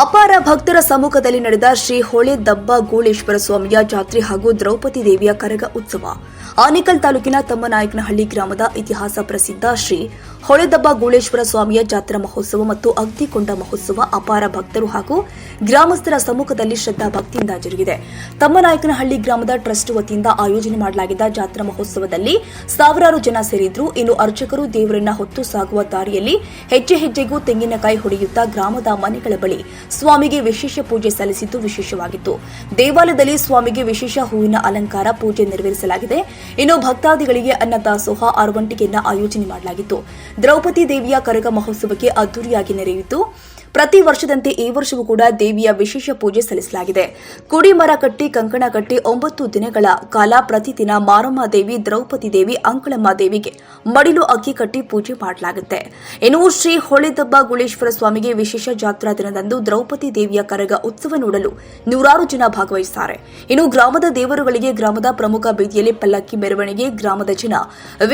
ಭಕ್ತರ ಸಮ್ಮುಖದಲ್ಲಿ ನಡೆದ ಶ್ರೀ ಹೊಳೆ ದಬ್ಬ ಗೋಳೇಶ್ವರ ಸ್ವಾಮಿಯ ಜಾತ್ರೆ ಹಾಗೂ ದ್ರೌಪದಿ ದೇವಿಯ ಕರಗ ಉತ್ಸವ. ಆನೇಕಲ್ ತಾಲೂಕಿನ ತಮ್ಮನಾಯಕನಹಳ್ಳಿ ಗ್ರಾಮದ ಇತಿಹಾಸ ಪ್ರಸಿದ್ಧ ಶ್ರೀ ಹೊಳೆದಬ್ಬ ಗೋಳೇಶ್ವರ ಸ್ವಾಮಿಯ ಜಾತ್ರಾ ಮಹೋತ್ಸವ ಮತ್ತು ಅಗ್ನಿಕೊಂಡ ಮಹೋತ್ಸವ ಅಪಾರ ಭಕ್ತರು ಹಾಗೂ ಗ್ರಾಮಸ್ಥರ ಸಮ್ಮುಖದಲ್ಲಿ ಶ್ರದ್ಧಾ ಭಕ್ತಿಯಿಂದ ಜರುಗಿದೆ. ತಮ್ಮನಾಯಕನಹಳ್ಳಿ ಗ್ರಾಮದ ಟ್ರಸ್ಟ್ ವತಿಯಿಂದ ಆಯೋಜನೆ ಮಾಡಲಾಗಿದ್ದ ಜಾತ್ರಾ ಮಹೋತ್ಸವದಲ್ಲಿ ಸಾವಿರಾರು ಜನ ಸೇರಿದ್ರು. ಇನ್ನು ಅರ್ಚಕರು ದೇವರನ್ನ ಹೊತ್ತು ಸಾಗುವ ದಾರಿಯಲ್ಲಿ ಹೆಜ್ಜೆ ಹೆಜ್ಜೆಗೂ ತೆಂಗಿನಕಾಯಿ ಹೊಡೆಯುತ್ತಾ ಗ್ರಾಮದ ಮನೆಗಳ ಬಳಿ ಸ್ವಾಮಿಗೆ ವಿಶೇಷ ಪೂಜೆ ಸಲ್ಲಿಸಿದ್ದು ವಿಶೇಷವಾಗಿತ್ತು. ದೇವಾಲಯದಲ್ಲಿ ಸ್ವಾಮಿಗೆ ವಿಶೇಷ ಹೂವಿನ ಅಲಂಕಾರ ಪೂಜೆ ನೆರವೇರಿಸಲಾಗಿದೆ. ಇನ್ನು ಭಕ್ತಾದಿಗಳಿಗೆ ಅನ್ನದಾಸೋಹ ಆರು ಗಂಟೆಗೆಯನ್ನ ಆಯೋಜನೆ ಮಾಡಲಾಗಿತ್ತು. ದ್ರೌಪದಿ ದೇವಿಯ ಕರಗ ಮಹೋತ್ಸವಕ್ಕೆ ಅದ್ದೂರಿಯಾಗಿ ನೆರೆಯಿತು. ಪ್ರತಿ ವರ್ಷದಂತೆ ಈ ವರ್ಷವೂ ಕೂಡ ದೇವಿಯ ವಿಶೇಷ ಪೂಜೆ ಸಲ್ಲಿಸಲಾಗಿದೆ. ಕುಡಿ ಮರ ಕಟ್ಟಿ, ಕಂಕಣ ಕಟ್ಟಿ ಒಂಬತ್ತು ದಿನಗಳ ಕಾಲ ಪ್ರತಿದಿನ ಮಾರಮ್ಮ ದೇವಿ, ದ್ರೌಪದಿ ದೇವಿ, ಅಂಕಳಮ್ಮ ದೇವಿಗೆ ಮಡಿಲು ಅಕ್ಕಿ ಕಟ್ಟಿ ಪೂಜೆ ಮಾಡಲಾಗುತ್ತೆ. ಇನ್ನು ಶ್ರೀ ಹೊಳೆದಬ್ಬ ಗುಳೇಶ್ವರ ಸ್ವಾಮಿಗೆ ವಿಶೇಷ ಜಾತ್ರಾ ದಿನದಂದು ದ್ರೌಪದಿ ದೇವಿಯ ಕರಗ ಉತ್ಸವ ನೋಡಲು ನೂರಾರು ಜನ ಭಾಗವಹಿಸುತ್ತಾರೆ. ಇನ್ನು ಗ್ರಾಮದ ದೇವರುಗಳಿಗೆ ಗ್ರಾಮದ ಪ್ರಮುಖ ಬೀದಿಯಲ್ಲಿ ಪಲ್ಲಕ್ಕಿ ಮೆರವಣಿಗೆ, ಗ್ರಾಮದ ಜನ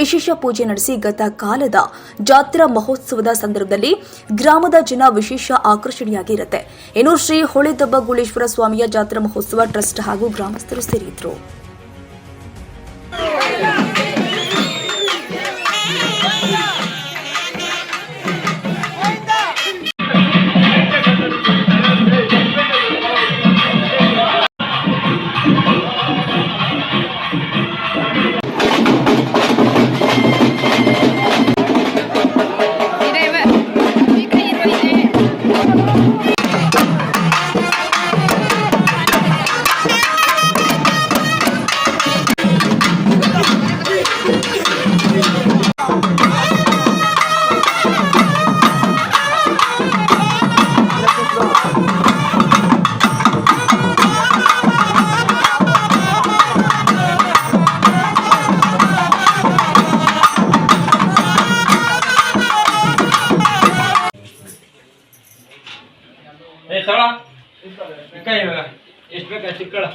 ವಿಶೇಷ ಪೂಜೆ ನಡೆಸಿ ಗತ ಕಾಲದ ಜಾತ್ರಾ ಮಹೋತ್ಸವದ ಸಂದರ್ಭದಲ್ಲಿ ಗ್ರಾಮದ ಜನ ವಿಶೇಷ ಆಕರ್ಷಣೆಯಾಗಿ ಇರುತ್ತೆ ಇನ್ನು ಶ್ರೀ ಹೊಳೆದಬ್ಬ ಗುಳೇಶ್ವರ ಸ್ವಾಮಿಯ ಜಾತ್ರಾ ಮಹೋತ್ಸವ ಟ್ರಸ್ಟ್ ಹಾಗೂ ಗ್ರಾಮಸ್ಥರು ಸೇರಿದ್ರು. ತಳ ಇಕ್ಕ ಇವಾಗ ಎಷ್ಟು ಬೇಕಾ ಚಿಕ್ಕಳ